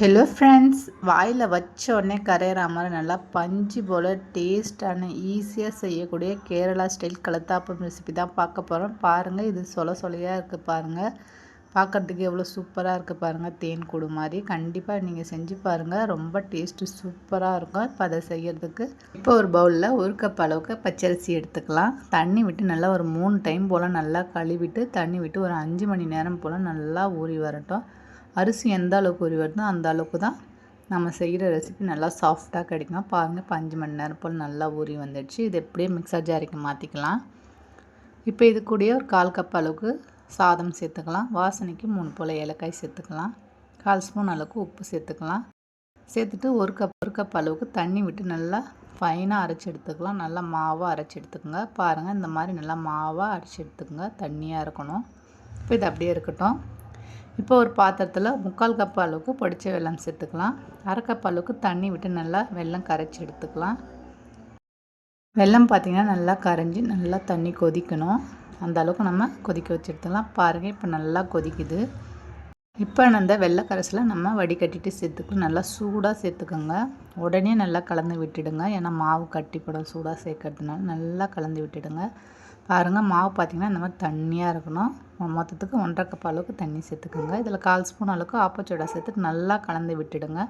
Hello friends வாயில் வச்ச உடனே கரையிற மாதிரி நல்லா பஞ்சு போல் டேஸ்டான ஈஸியாக செய்யக்கூடிய கேரளா ஸ்டைல் கலத்தாப்பம் ரெசிபி தான் பார்க்க போகிறோம் பாருங்கள் இது சொல சொலையாக இருக்குது பாருங்கள் பார்க்குறதுக்கு எவ்வளோ சூப்பராக இருக்குது பாருங்கள் தேன் கூடு மாதிரி. கண்டிப்பாக நீங்கள் செஞ்சு பாருங்கள் ரொம்ப டேஸ்ட்டு சூப்பராக இருக்கும். இப்போ அதை செய்கிறதுக்கு இப்போ ஒரு பவுலில் ஒரு கப் அளவுக்கு பச்சரிசி எடுத்துக்கலாம். தண்ணி விட்டு நல்லா ஒரு மூணு டைம் போல் நல்லா கழுவிட்டு தண்ணி விட்டு ஒரு அஞ்சு மணி நேரம் போல் நல்லா ஊறி வரட்டும். அரிசி எந்த அளவுக்கு உரி வருதோ அந்த அளவுக்கு தான் நம்ம செய்கிற ரெசிபி நல்லா சாஃப்டாக கிடைக்கும்? பாருங்கள் இப்போ அஞ்சு மணி நேரம் போல் நல்லா ஊறி வந்துடுச்சு. இது எப்படியே மிக்சர் ஜாரிக்கு மாற்றிக்கலாம் இப்போ இது கூடயே ஒரு கால் கப் அளவுக்கு சாதம் சேர்த்துக்கலாம். வாசனைக்கு மூணு போல் ஏலக்காய் சேர்த்துக்கலாம். கால் ஸ்பூன் அளவுக்கு உப்பு சேர்த்துக்கலாம். சேர்த்துட்டு ஒரு கப் ஒரு கப் அளவுக்கு தண்ணி விட்டு நல்லா ஃபைனாக அரைச்சி எடுத்துக்கலாம். நல்லா மாவாக அரைச்சி எடுத்துக்கோங்க. பாருங்கள் இந்த மாதிரி நல்லா மாவாக அரைச்சி எடுத்துக்கோங்க. தண்ணியாக இருக்கணும். இப்போ இது அப்படியே இருக்கட்டும். இப்போ ஒரு பாத்திரத்தில் முக்கால் கப் அளவுக்கு பொடிச்ச வெல்லம் சேர்த்துக்கலாம். அரை கப் அளவுக்கு தண்ணி விட்டு நல்லா வெல்லம் கரைச்சி எடுத்துக்கலாம். வெல்லம் பார்த்திங்கன்னா நல்லா கரைஞ்சி நல்லா தண்ணி கொதிக்கணும். அந்த அளவுக்கு நம்ம கொதிக்க வச்சுருக்கலாம் பாருங்கள் இப்போ நல்லா கொதிக்குது. இப்போ அந்த வெள்ளை கரைசலை நம்ம வடிகட்டிட்டு சேர்த்துக்கணும் நல்லா சூடாக சேர்த்துக்கோங்க. உடனே நல்லா கலந்து விட்டுடுங்க. ஏன்னா மாவு கட்டிப்படும் சூடாக சேர்க்கறதுனால நல்லா கலந்து விட்டுடுங்க. பாருங்கள் மாவு பார்த்திங்கன்னா இந்த மாதிரி தண்ணியாக இருக்கணும். மொத்தத்துக்கு ஒன்றரை கப் அளவுக்கு தண்ணி சேர்த்துக்கோங்க. இதில் கால் ஸ்பூன் அளவுக்கு ஆப்பச்சோடா சேர்த்து நல்லா கலந்து விட்டுடுங்க.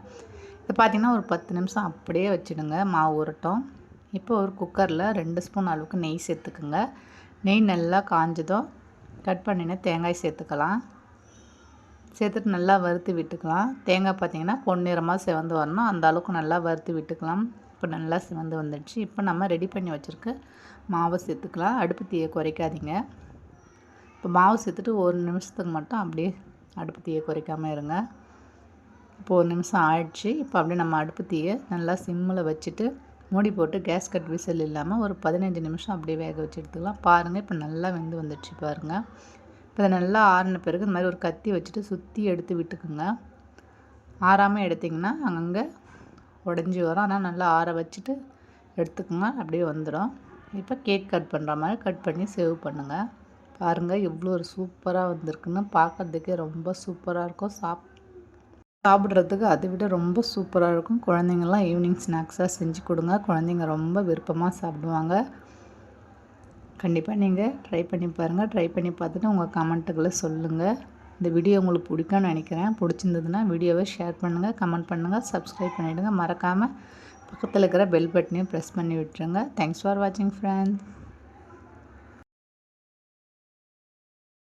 இது பார்த்திங்கன்னா ஒரு பத்து நிமிஷம் அப்படியே வச்சுடுங்க. மாவு உருட்டும். இப்போ ஒரு குக்கரில் ரெண்டு ஸ்பூன் அளவுக்கு நெய் சேர்த்துக்குங்க. நெய் நல்லா காஞ்சதும் கட் பண்ணின தேங்காய் சேர்த்துக்கலாம். சேர்த்துட்டு நல்லா வறுத்து விட்டுக்கலாம். தேங்காய் பார்த்திங்கன்னா பொன்னிறமாக சிவந்து வரணும். அந்த அளவுக்கு நல்லா வறுத்து விட்டுக்கலாம். இப்போ நல்லா சிவந்து வந்துடுச்சு. இப்போ நம்ம ரெடி பண்ணி வச்சுருக்க மாவை சேர்த்துக்கலாம். அடுப்பு தீயை குறைக்காதீங்க. இப்போ மாவு சேர்த்துட்டு ஒரு நிமிஷத்துக்கு மட்டும் அப்படியே அடுப்பு தீயை குறைக்காமல் இருங்க. இப்போ ஒரு நிமிஷம் ஆயிடுச்சு. இப்போ அப்படியே நம்ம அடுப்பு தீயை நல்லா சிம்மில் வச்சுட்டு மூடி போட்டு கேஸ் கட் விசில் இல்லாமல் ஒரு பதினஞ்சு நிமிஷம் அப்படியே வேக வச்சு எடுத்துக்கலாம். பாருங்கள் இப்போ நல்லா வெந்து வந்துடுச்சு பாருங்கள் இப்போ இதை நல்லா ஆறின பிறகு இந்த மாதிரி ஒரு கத்தி வச்சுட்டு சுற்றி எடுத்து விட்டுக்குங்க. ஆறாமல் எடுத்திங்கன்னா அங்கங்கே உடஞ்சி வரும். ஆனால் நல்லா ஆற வச்சுட்டு எடுத்துக்கோங்க. அப்படியே வந்துடும். இப்போ கேக் கட் பண்ணுற மாதிரி கட் பண்ணி சேவ் பண்ணுங்கள் பாருங்கள் எவ்வளோ ஒரு சூப்பராக வந்திருக்குன்னு பார்க்குறதுக்கே ரொம்ப சூப்பராக இருக்கும். சாப் சாப்பிட்றதுக்கு அதை விட ரொம்ப சூப்பராக இருக்கும். குழந்தைங்கள்லாம் ஈவினிங் ஸ்நாக்ஸாக செஞ்சு கொடுங்க. குழந்தைங்க ரொம்ப விருப்பமாக சாப்பிடுவாங்க. கண்டிப்பாக நீங்கள் ட்ரை பண்ணி பாருங்கள் ட்ரை பண்ணி பார்த்துட்டு உங்கள் கமெண்ட்டுகளை சொல்லுங்கள் இந்த வீடியோ உங்களுக்கு பிடிக்கும்னு நினைக்கிறேன். பிடிச்சிருந்ததுன்னா வீடியோவை ஷேர் பண்ணுங்கள் கமெண்ட் பண்ணுங்கள் சப்ஸ்கிரைப் பண்ணிவிடுங்க மறக்காமல் பக்கத்தில் இருக்கிற பெல் பட்டனையும் ப்ரெஸ் பண்ணி விட்டுருங்க. தேங்க்ஸ் ஃபார் வாட்சிங் ஃப்ரெண்ட்ஸ்